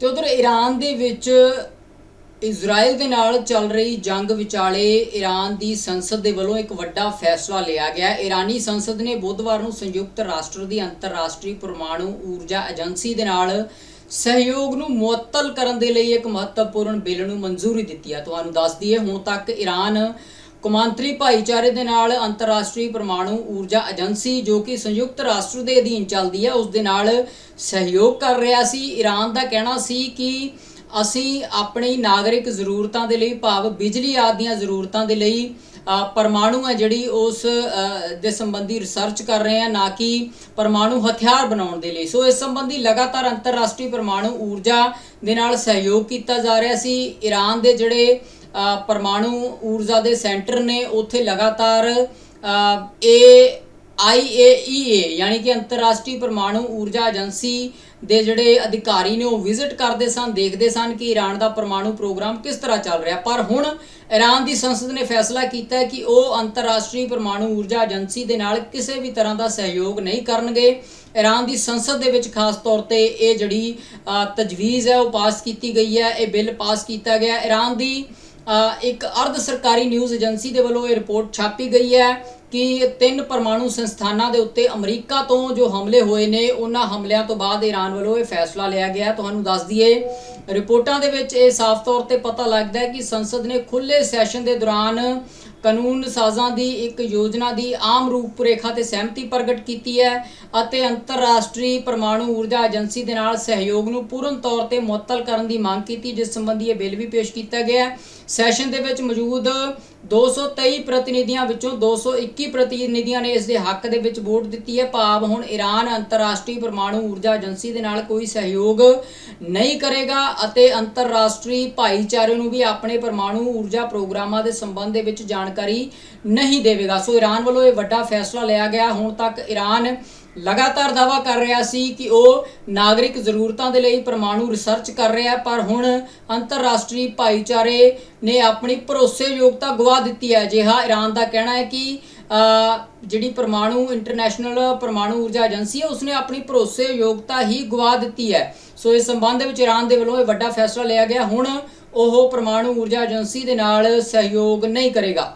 ਤੇ ਉਧਰ ਈਰਾਨ ਦੇ ਵਿੱਚ ਇਜ਼ਰਾਈਲ ਦੇ ਨਾਲ ਚੱਲ ਰਹੀ ਜੰਗ ਵਿਚਾਲੇ ਈਰਾਨ ਦੀ ਸੰਸਦ ਦੇ ਵੱਲੋਂ ਇੱਕ ਵੱਡਾ ਫੈਸਲਾ ਲਿਆ ਗਿਆ। ਈਰਾਨੀ ਸੰਸਦ ਨੇ ਬੁੱਧਵਾਰ ਨੂੰ ਸੰਯੁਕਤ ਰਾਸ਼ਟਰ ਦੀ ਅੰਤਰਰਾਸ਼ਟਰੀ ਪਰਮਾਣੂ ਊਰਜਾ ਏਜੰਸੀ ਦੇ ਨਾਲ ਸਹਿਯੋਗ ਨੂੰ ਮੁਅੱਤਲ ਕਰਨ ਦੇ ਲਈ ਇੱਕ ਮਹੱਤਵਪੂਰਨ ਬਿੱਲ ਨੂੰ ਮਨਜ਼ੂਰੀ ਦਿੱਤੀ ਹੈ ਤੁਹਾਨੂੰ ਦੱਸ ਦਈਏ, ਹੁਣ ਤੱਕ ਈਰਾਨ ਕੌਮਾਂਤਰੀ ਭਾਈਚਾਰੇ ਦੇ ਨਾਲ ਅੰਤਰਰਾਸ਼ਟਰੀ ਪਰਮਾਣੂ ਊਰਜਾ ਏਜੰਸੀ ਜੋ ਕਿ ਸੰਯੁਕਤ ਰਾਸ਼ਟਰ ਦੇ ਅਧੀਨ ਚੱਲਦੀ ਹੈ ਉਸ ਦੇ ਨਾਲ ਸਹਿਯੋਗ ਕਰ ਰਿਹਾ ਸੀ। ਈਰਾਨ ਦਾ ਕਹਿਣਾ ਸੀ ਕਿ ਅਸੀਂ ਆਪਣੀ ਨਾਗਰਿਕ ਜ਼ਰੂਰਤਾਂ ਦੇ ਲਈ, ਭਾਵ ਬਿਜਲੀ ਆਦਿ ਦੀਆਂ ਜ਼ਰੂਰਤਾਂ ਦੇ ਲਈ ਪਰਮਾਣੂ ਹੈ ਜਿਹੜੀ ਉਸ ਦੇ ਸੰਬੰਧੀ ਰਿਸਰਚ ਕਰ ਰਹੇ ਹਾਂ, ਨਾ ਕਿ ਪਰਮਾਣੂ ਹਥਿਆਰ ਬਣਾਉਣ ਦੇ ਲਈ। ਸੋ ਇਸ ਸੰਬੰਧੀ ਲਗਾਤਾਰ ਅੰਤਰਰਾਸ਼ਟਰੀ ਪਰਮਾਣੂ ਊਰਜਾ ਦੇ ਨਾਲ ਸਹਿਯੋਗ ਕੀਤਾ ਜਾ ਰਿਹਾ ਸੀ। ਈਰਾਨ ਦੇ ਜਿਹੜੇ ਪਰਮਾਣੂ ਊਰਜਾ ਦੇ ਸੈਂਟਰ ਨੇ ਉੱਥੇ ਲਗਾਤਾਰ ਏ ਇਹ IAEA ਯਾਨੀ ਕਿ ਅੰਤਰਰਾਸ਼ਟਰੀ ਪਰਮਾਣੂ ਊਰਜਾ ਏਜੰਸੀ ਦੇ ਜਿਹੜੇ ਅਧਿਕਾਰੀ ਨੇ ਉਹ ਵਿਜ਼ਿਟ ਕਰਦੇ ਸਨ, ਦੇਖਦੇ ਸਨ ਕਿ ਈਰਾਨ ਦਾ ਪਰਮਾਣੂ ਪ੍ਰੋਗਰਾਮ ਕਿਸ ਤਰ੍ਹਾਂ ਚੱਲ ਰਿਹਾ ਪਰ ਹੁਣ ਈਰਾਨ ਦੀ ਸੰਸਦ ਨੇ ਫੈਸਲਾ ਕੀਤਾ ਕਿ ਉਹ ਅੰਤਰਰਾਸ਼ਟਰੀ ਪਰਮਾਣੂ ਊਰਜਾ ਏਜੰਸੀ ਦੇ ਨਾਲ ਕਿਸੇ ਵੀ ਤਰ੍ਹਾਂ ਦਾ ਸਹਿਯੋਗ ਨਹੀਂ ਕਰਨਗੇ ਈਰਾਨ ਦੀ ਸੰਸਦ ਦੇ ਵਿੱਚ ਖਾਸ ਤੌਰ ਤੇ ਇਹ ਜਿਹੜੀ ਤਜਵੀਜ਼ ਹੈ ਉਹ ਪਾਸ ਕੀਤੀ ਗਈ ਹੈ, ਇਹ ਬਿੱਲ ਪਾਸ ਕੀਤਾ ਗਿਆ ਹੈ। ਈਰਾਨ ਦੀ ਇੱਕ ਅਰਧ ਸਰਕਾਰੀ ਨਿਊਜ਼ ਏਜੰਸੀ ਦੇ ਵੱਲੋਂ ਇਹ ਰਿਪੋਰਟ ਛਾਪੀ ਗਈ ਹੈ ਕਿ ਤਿੰਨ ਪਰਮਾਣੂ ਸੰਸਥਾਨਾਂ ਦੇ ਉੱਤੇ ਅਮਰੀਕਾ ਤੋਂ ਜੋ ਹਮਲੇ ਹੋਏ ਨੇ, ਉਹਨਾਂ ਹਮਲਿਆਂ ਤੋਂ ਬਾਅਦ ਈਰਾਨ ਵੱਲੋਂ ਇਹ ਫੈਸਲਾ ਲਿਆ ਗਿਆ ਤੁਹਾਨੂੰ ਦੱਸ ਦਈਏ ਰਿਪੋਰਟਾਂ ਦੇ ਵਿੱਚ ਇਹ ਸਾਫ਼ ਤੌਰ ਤੇ ਪਤਾ ਲੱਗਦਾ ਹੈ ਕਿ ਸੰਸਦ ਨੇ ਖੁੱਲੇ ਸੈਸ਼ਨ ਦੇ ਦੌਰਾਨ ਕਾਨੂੰਨ ਸਾਜ਼ਾਂ ਦੀ ਇੱਕ ਯੋਜਨਾ ਦੀ ਆਮ ਰੂਪਰੇਖਾ ਤੇ ਸਹਿਮਤੀ ਪ੍ਰਗਟ ਕੀਤੀ ਹੈ ਅਤੇ ਅੰਤਰਰਾਸ਼ਟਰੀ ਪਰਮਾਣੂ ਊਰਜਾ ਏਜੰਸੀ ਦੇ ਨਾਲ ਸਹਿਯੋਗ ਨੂੰ ਪੂਰਨ ਤੌਰ ਤੇ ਮੁਅੱਤਲ ਕਰਨ ਦੀ ਮੰਗ ਕੀਤੀ, ਜਿਸ ਸੰਬੰਧੀ ਇਹ ਬਿੱਲ ਵੀ ਪੇਸ਼ ਕੀਤਾ ਗਿਆ ਹੈ। ਸੈਸ਼ਨ ਦੇ ਵਿੱਚ ਮੌਜੂਦ 223 ਪ੍ਰਤੀਨਿਧੀਆਂ ਵਿੱਚੋਂ 221 ਪ੍ਰਤੀਨਿਧੀਆਂ ਨੇ ਇਸ ਦੇ ਹੱਕ ਦੇ ਵਿੱਚ ਵੋਟ ਦਿੱਤੀ ਹੈ। ਭਾਵ ਹੁਣ ਈਰਾਨ ਅੰਤਰਰਾਸ਼ਟਰੀ ਪਰਮਾਣੂ ਊਰਜਾ ਏਜੰਸੀ ਦੇ ਨਾਲ ਕੋਈ ਸਹਿਯੋਗ ਨਹੀਂ ਕਰੇਗਾ ਅਤੇ ਅੰਤਰਰਾਸ਼ਟਰੀ ਭਾਈਚਾਰੇ ਨੂੰ ਵੀ ਆਪਣੇ ਪਰਮਾਣੂ ਊਰਜਾ ਪ੍ਰੋਗਰਾਮਾਂ ਦੇ ਸੰਬੰਧ ਦੇ ਵਿੱਚ ਜਾਣਕਾਰੀ ਨਹੀਂ ਦੇਵੇਗਾ। ਸੋ ਈਰਾਨ ਵੱਲੋਂ ਇਹ ਵੱਡਾ ਫੈਸਲਾ ਲਿਆ ਗਿਆ। ਹੁਣ ਤੱਕ ਈਰਾਨ ਲਗਾਤਾਰ ਦਾਵਾ ਕਰ ਰਿਹਾ ਸੀ ਕਿ ਉਹ ਨਾਗਰਿਕ ਜ਼ਰੂਰਤਾਂ ਦੇ ਲਈ ਪਰਮਾਣੂ ਰਿਸਰਚ ਕਰ ਰਿਹਾ ਪਰ ਹੁਣ ਅੰਤਰਰਾਸ਼ਟਰੀ ਭਾਈਚਾਰੇ ਨੇ ਆਪਣੀ ਭਰੋਸੇਯੋਗਤਾ ਗਵਾ ਦਿੱਤੀ ਹੈ। ਜਿਹਾ ਈਰਾਨ ਦਾ ਕਹਿਣਾ ਹੈ ਕਿ ਜਿਹੜੀ ਪਰਮਾਣੂ ਇੰਟਰਨੈਸ਼ਨਲ ਪਰਮਾਣੂ ਊਰਜਾ ਏਜੰਸੀ ਹੈ, ਉਸਨੇ ਆਪਣੀ ਭਰੋਸੇਯੋਗਤਾ ਹੀ ਗਵਾ ਦਿੱਤੀ ਹੈ। ਸੋ ਇਸ ਸੰਬੰਧ ਵਿੱਚ ਈਰਾਨ ਦੇ ਵੱਲੋਂ ਇਹ ਵੱਡਾ ਫੈਸਲਾ ਲਿਆ ਗਿਆ। ਹੁਣ ਉਹ ਪਰਮਾਣੂ ਊਰਜਾ ਏਜੰਸੀ ਦੇ ਨਾਲ ਸਹਿਯੋਗ ਨਹੀਂ ਕਰੇਗਾ।